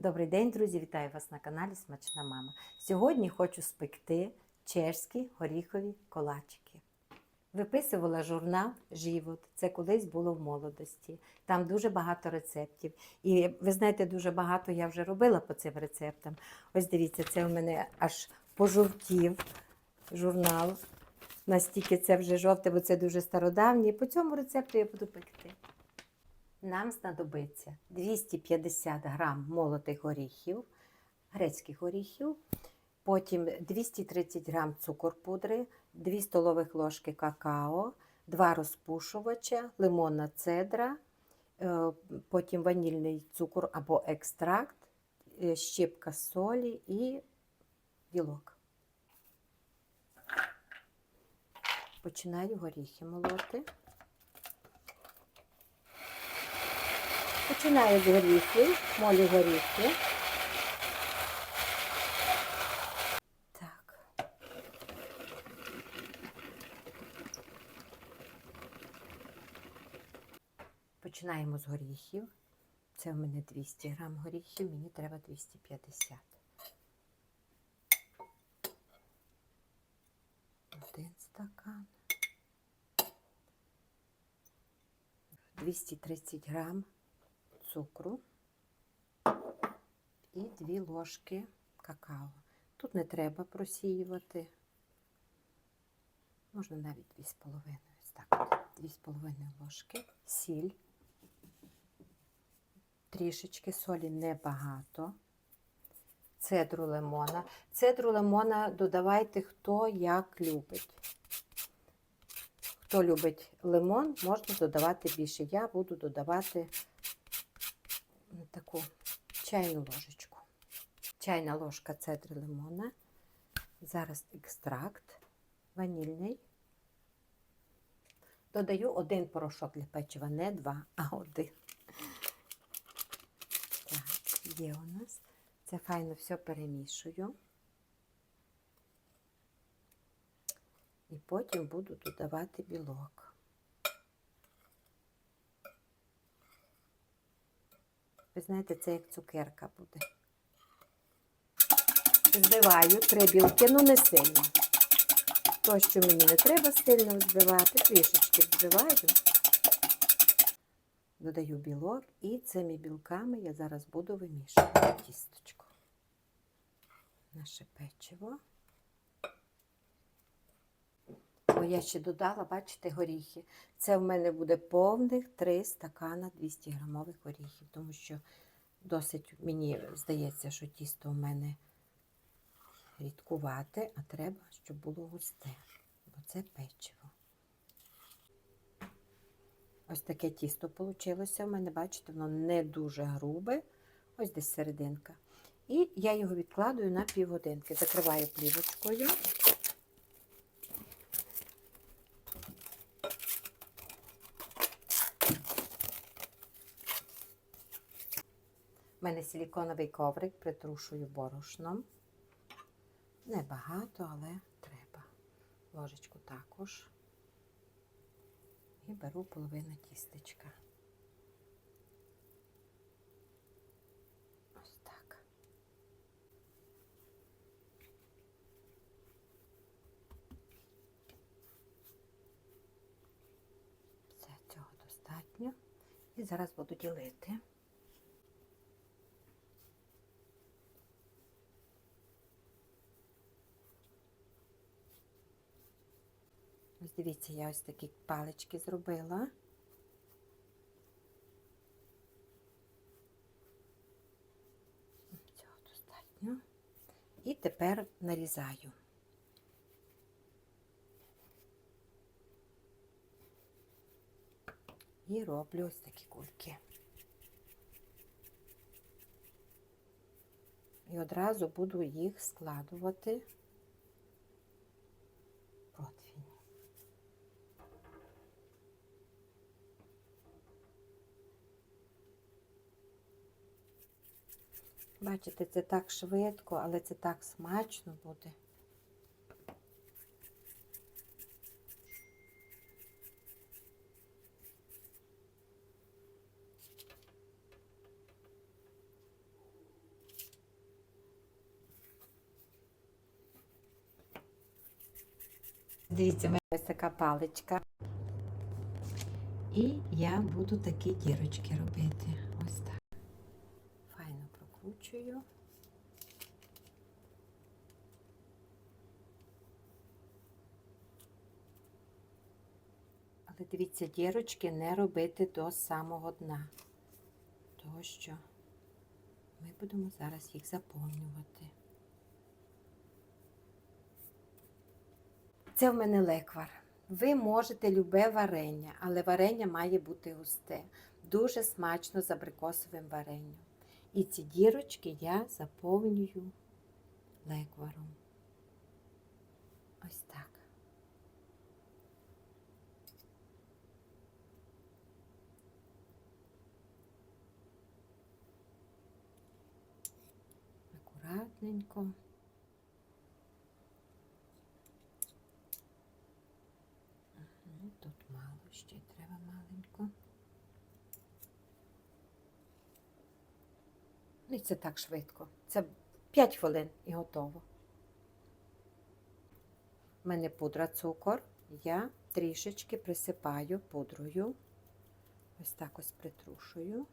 Добрий день, друзі! Вітаю вас на каналі Смачна Мама. Сьогодні хочу спекти чешські горіхові колачики. Виписувала журнал Живот. Це колись було в молодості. Там дуже багато рецептів. І ви знаєте, дуже багато я вже робила по цим рецептам. Ось дивіться, це у мене аж пожовтів журнал. Настільки це вже жовте, бо це дуже стародавнє. По цьому рецепту я буду пекти. Нам знадобиться 250 грам молотих горіхів, грецьких горіхів, потім 230 грам цукор пудри, 2 столових ложки какао, 2 розпушувача, лимонна цедра, е, потім ванільний цукор або екстракт, е, щепка солі і білок. Починаю горіхи молоти. Починаю з горіхів, молі горіхи. Так. Починаємо з горіхів. Це в мене 200 грам горіхів, мені треба 250. Один стакан. 230 грам цукру і 2 ложки какао. Тут не треба просіювати. Можна навіть 2,5. Ось так. 2,5 ложки, сіль, трішечки солі небагато. Цедру лимона. Цедру лимона додавайте хто як любить. Хто любить лимон, можна додавати більше. Я буду додавати таку чайну ложечку. Чайна ложка цедри лимона. Зараз екстракт ванільний. Додаю один порошок для печива, не два, а один. Так, є у нас. Це файно все перемішую. І потім буду додавати білок. Ви знаєте, це як цукерка буде. Збиваю три білки, ну не сильно. То, що мені не треба сильно взбивати, трішечки взбиваю. Додаю білок і цими білками я зараз буду вимішувати тісточку. Наше печиво. О, я ще додала, бачите, горіхи. Це в мене буде повних 3 стакана 200 грамових горіхів, тому що досить, мені здається, що тісто в мене рідкувате, а треба, щоб було густе, бо це печиво. Ось таке тісто вийшло в мене, бачите, воно не дуже грубе, ось десь серединка. І я його відкладую на півгодинки. Закриваю плівочкою. У мене силіконовий коврик, притрушую борошном. Небагато, але треба. Ложечку також. І беру половину тістечка. Ось так. Все, цього достатньо. І зараз буду ділити. Дивіться, я ось такі палички зробила. Цього достатньо. І тепер нарізаю. І роблю ось такі кульки. І одразу буду їх складувати Бачите, це так швидко, але це так смачно буде. Дивіться, мене ось така паличка. І я буду такі дірочки робити. Ось так. Файно прокручую. Але дивіться, дірочки не робити до самого дна, тому що ми будемо зараз їх заповнювати. Це в мене леквар. Ви можете любе варення, але варення має бути густе. Дуже смачно з абрикосовим варенням. І ці дірочки я заповнюю лекваром. Ось так. Акуратненько. Тут мало ще треба маленько. Це так швидко. Це 5 хвилин і готово. У мене пудра цукор. Я трішечки присипаю пудрою. Ось так ось притрушую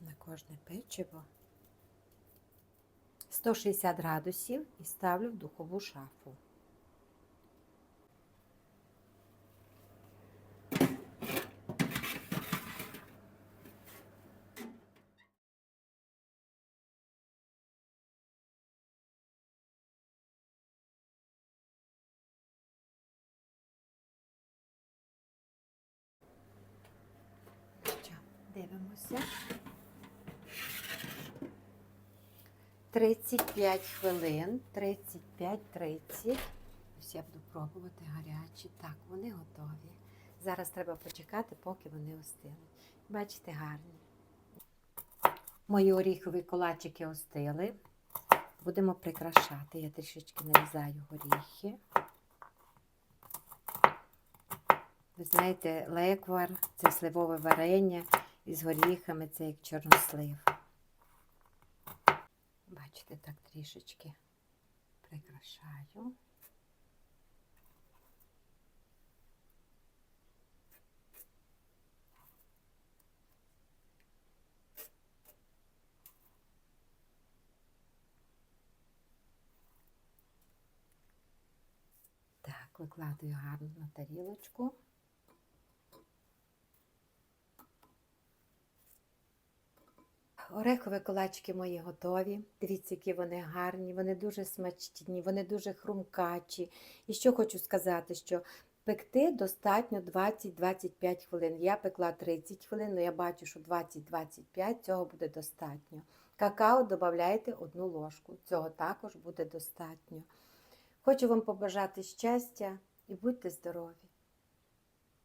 на кожне печиво. 160 градусів і ставлю в духову шафу. Що, дивимося. 35 хвилин, 35-30. Ось я буду пробувати гарячі. Так, вони готові. Зараз треба почекати, поки вони остили. Бачите, гарні. Мої оріхові колачики остили. Будемо прикрашати. Я трішечки нарізаю горіхи. Ви знаєте, леквар це сливове варення із горіхами, це як чорнослив. Бачите, так трішечки прикрашаю. Так, викладаю гарно на тарілочку. Орехові колачки мої готові. Дивіться, які вони гарні, вони дуже смачні, вони дуже хрумкачі. І що хочу сказати, що пекти достатньо 20-25 хвилин. Я пекла 30 хвилин, але я бачу, що 20-25 цього буде достатньо. Какао додайте одну ложку, цього також буде достатньо. Хочу вам побажати щастя і будьте здорові!